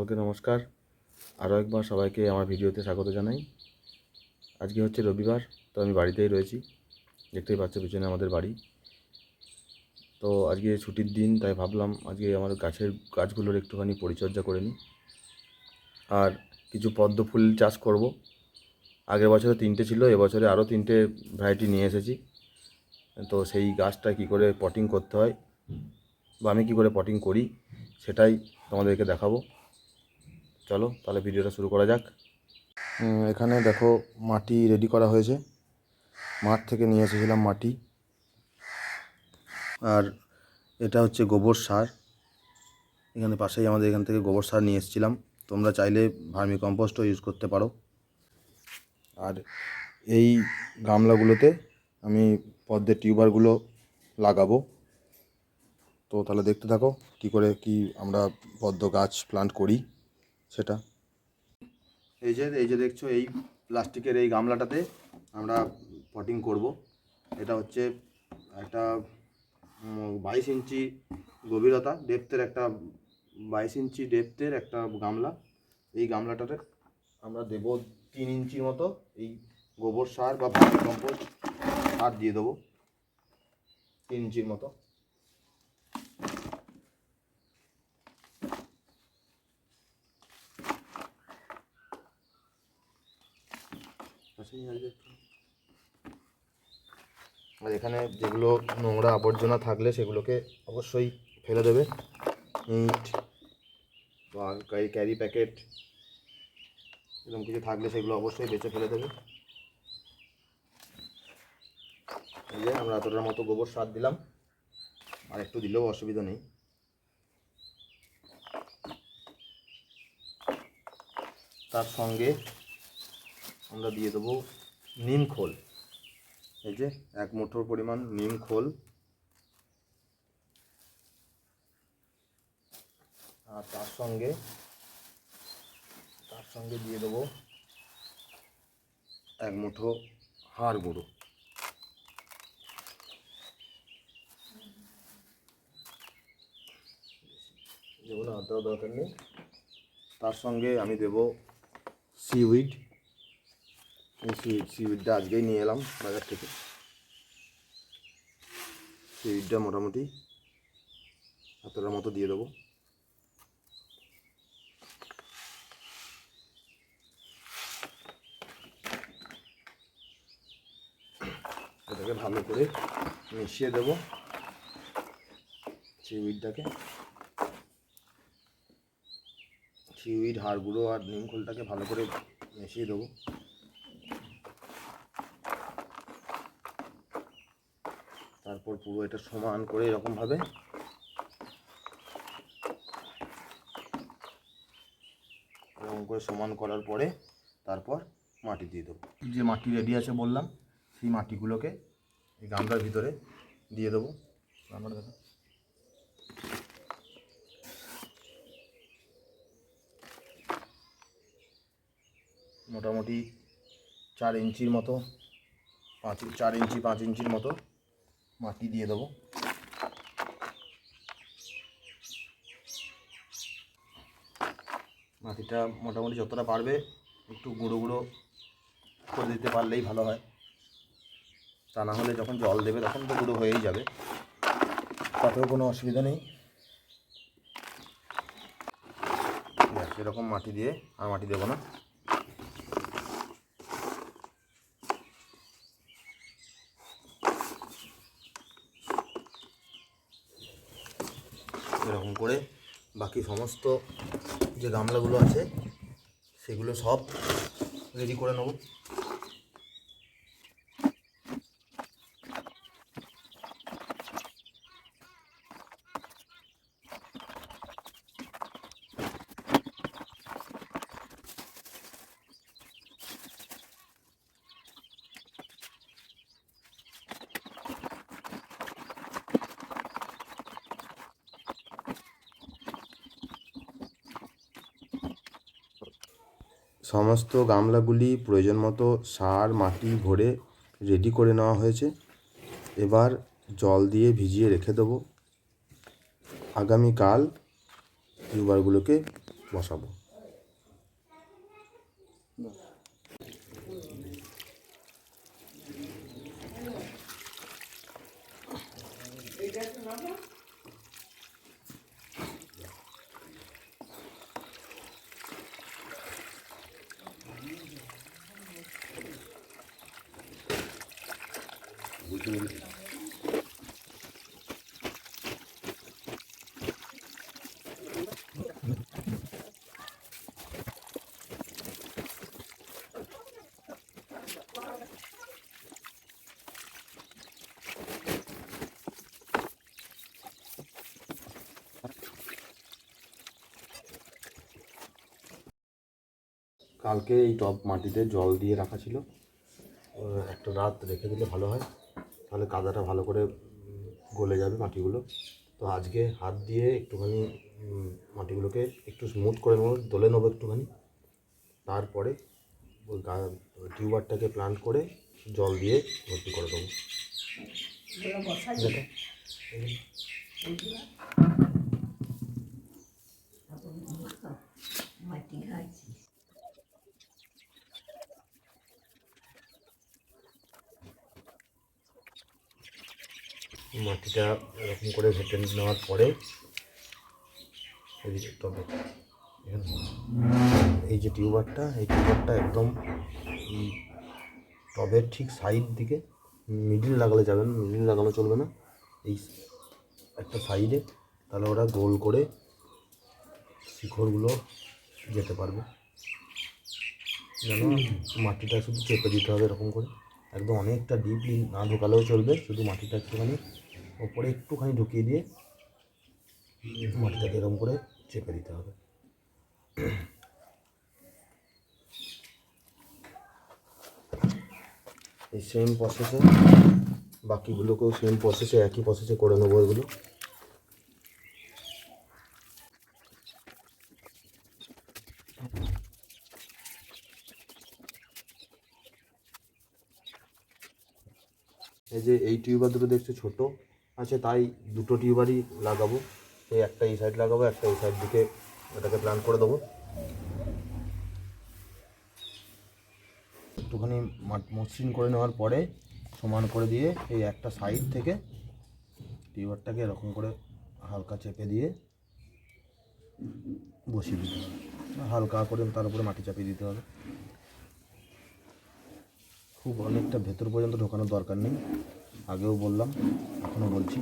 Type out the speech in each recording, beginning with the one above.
সকলকে নমস্কার। আরও একবার সবাইকে আমার ভিডিওতে স্বাগত জানাই। আজকে হচ্ছে রবিবার, তো আমি বাড়িতেই রয়েছি। দেখতেই পাচ্ছ পিছনে আমাদের বাড়ি। তো আজকে ছুটির দিন, তাই ভাবলাম আজকে আমার গাছের গাছগুলোর একটুখানি পরিচর্যা করে নিই। আর কিছু পদ্ম ফুল চাষ করব। আগের বছরে তিনটে ছিল, এবছরে আরও তিনটে ভ্যারাইটি নিয়ে এসেছি। তো সেই গাছটা কি করে পটিং করতে হয় বা আমি কী করে পটিং করি, সেটাই তোমাদেরকে দেখাবো। চলো, তাহলে ভিডিওটা শুরু করা যাক। এখানে দেখো মাটি রেডি করা হয়েছে। মাঠ থেকে নিয়ে এসেছিলাম মাটি। আর এটা হচ্ছে গোবর সার। এখানে পাশেই আমাদের এখান থেকে গোবর সার নিয়ে এসেছিলাম। তোমরা চাইলে ভার্মি কম্পোস্টও ইউজ করতে পারো। আর এই গামলাগুলোতে আমি পদ্মের টিউবারগুলো লাগাবো। তো তাহলে দেখতে থাকো কি করে কি আমরা পদ্ম গাছ প্লান্ট করি। সেটা। এই যে এই যে দেখছ, এই প্লাস্টিকের এই গামলাটাতে আমরা পটিং করব। এটা হচ্ছে একটা বাইশ ইঞ্চি গভীরতা ডেপথের একটা, বাইশ ইঞ্চি ডেপথের একটা গামলা। এই গামলাটাতে আমরা দেব তিন ইঞ্চির মতো এই গোবর সার বা কম্পোস্ট সার দিয়ে দেবো। তিন ইঞ্চির মতো। আর এখানে যেগুলো নোংরা আবর্জনা থাকলে সেগুলোকে অবশ্যই ফেলে দেবে। ইট বা ক্যারি প্যাকেট, এরকম কিছু থাকলে সেগুলো অবশ্যই বেঁচে ফেলে দেবে। এই যে আমরা এতটার মতো গোবর সার দিলাম। আর একটু দিলেও অসুবিধা নেই। তার সঙ্গে আমরা দিয়ে দেবো নিম খোল। এই যে এক মুঠোর পরিমাণ নিম খোল। আর তার সঙ্গে তার সঙ্গে দিয়ে দেবো এক মুঠো হাড় গুঁড়ো। যেগুলো আদাও দরকার নেই। তার সঙ্গে আমি দেব সিউইড এই সিউইড সিউইডটা আজকেই নিয়ে এলাম বাজার থেকে সিউইডটা মোটামুটি এতটার মতো দিয়ে দেবো এটাকে ভালো করে মিশিয়ে দেবো সিউইডটাকে সিউইড হাড় গুঁড়ো আর নিম খোলটাকে ভালো করে মিশিয়ে দেবো তারপর পুরো এটা সমান করে এরকমভাবে এরকম করে সমান করার পরে তারপর মাটি দিয়ে দেবো। যে মাটি রেডি আছে বললাম, সেই মাটিগুলোকে এই গামলার ভিতরে দিয়ে দেবো। গামলাটা দেখো। মোটামুটি চার ইঞ্চির মতো, পাঁচ, চার ইঞ্চি, পাঁচ ইঞ্চির মতো মাটি দিয়ে দেবো। মাটিটা মোটামুটি যতটা পারবে একটু গুঁড়ো গুঁড়ো করে দিতে পারলেই ভালো হয়। তা না হলে যখন জল দেবে তখন তো গুঁড়ো হয়েই যাবে। তাতেও কোনো অসুবিধা নেই। এরকম মাটি দিয়ে আর মাটি দেবো না এরকম করে বাকি সমস্ত যে গামলাগুলো আছে সেগুলো সব রেডি করে নেব। সমস্ত গামলাগুলি প্রয়োজন মতো সার, মাটি ভরে রেডি করে নেওয়া হয়েছে। এবার জল দিয়ে ভিজিয়ে রেখে দেবো। আগামীকাল টিউবারগুলোকে বসাবো। কালকে এই টব মাটিতে জল দিয়ে রাখা ছিল। একটা রাত রেখে দিলে ভালো হয়। তাহলে কাদাটা ভালো করে গলে যাবে মাটিগুলো। তো আজকে হাত দিয়ে একটুখানি মাটিগুলোকে একটু স্মুথ করে নেব দলে নেব একটুখানি। তারপরে ওই গা- টিউবারটাকে প্লান্ট করে জল দিয়ে ভর্তি করে দেবো। দেখো মাটি খাচ্ছি মাটিটা এরকম করে ঘেটে নেওয়ার পরে টবে এই যে টিউবারটা, এই টিউবারটা একদম টবের ঠিক সাইড দিকে মিডিল লাগালে যাবে না মিডিল লাগানো চলবে না। এই একটা সাইডে তাহলে ওরা গোল করে শিখরগুলো যেতে পারবে। যেন মাটিটা শুধু চেপে দিতে হবে এরকম করে। একদম অনেকটা ডিপলি না ঢোকালেও চলবে, শুধু মাটিটা একটুখানি ওপরে একটুখানি ঢুকিয়ে দিয়ে মাটিটাকে এরকম করে চেপে দিতে হবে। এই সেম প্রসেসে বাকিগুলোকেও সেম প্রসেসে একই প্রসেসে করে নেব এগুলো। এই যে এই টিউবার দুটো দেখছ ছোট। আছে, তাই দুটো টিউবারই লাগাবো। এই একটা এই সাইড লাগাবো, একটা এই সাইড দিকে এটাকে প্ল্যান করে দেবো। একটুখানি মসৃণ করে নেওয়ার পরে সমান করে দিয়ে এই একটা সাইড থেকে টিউবারটাকে এরকম করে হালকা চেপে দিয়ে বসিয়ে দিতে হবে। হালকা করে তার উপরে মাটি চাপিয়ে দিতে হবে। খুব অনেকটা ভেতর পর্যন্ত ঢোকানোর দরকার নেই। আগেও বললাম, এখনও বলছি।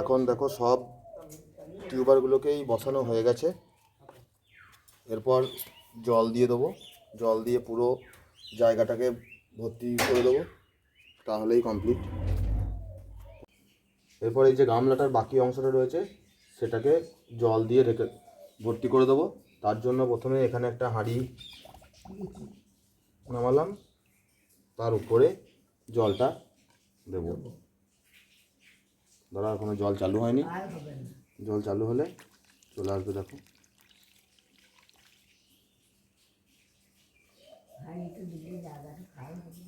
এখন দেখো সব টিউবারগুলোকেই বসানো হয়ে গেছে। এরপর জল দিয়ে দেবো। জল দিয়ে পুরো জায়গাটাকে ভর্তি করে দেবো। তাহলেই কমপ্লিট। এরপর এই যে গামলাটার বাকি অংশটা রয়েছে, সেটাকে জল দিয়ে রেখে ভর্তি করে দেবো। তার জন্য প্রথমে এখানে একটা হাঁড়ি নামালাম। তার উপরে জলটা দেবো। ধরো এখনও জল চালু হয়নি? জল চালু হলে চলে আসবে দেখো হাঁড়িতে দিলে জায়গাটা খাওয়া হবে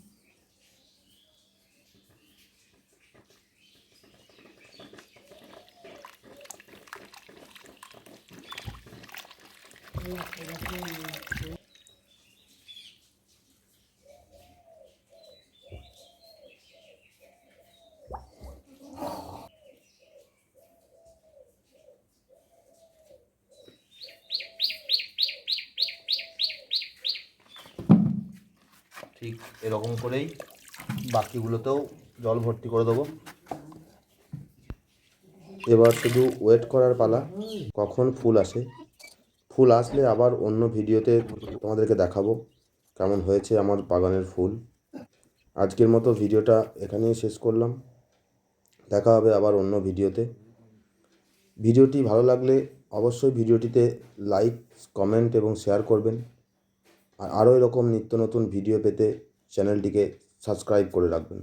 ঠিক এরকম করেই বাকিগুলোতেও জল ভর্তি করে দেবো। এবার শুধু ওয়েট করার পালা, কখন ফুল আসে। ফুল আসলে আবার অন্য ভিডিওতে তোমাদেরকে দেখাবো কেমন হয়েছে আমার বাগানের ফুল। আজকের মতো ভিডিওটা এখানেই শেষ করলাম। দেখা হবে আবার অন্য ভিডিওতে। ভিডিওটি ভালো লাগলে অবশ্যই ভিডিওটিতে লাইক কমেন্ট এবং শেয়ার করবেন। আর আরও এরকম নিত্য নতুন ভিডিও পেতে চ্যানেলটিকে সাবস্ক্রাইব করে রাখবেন।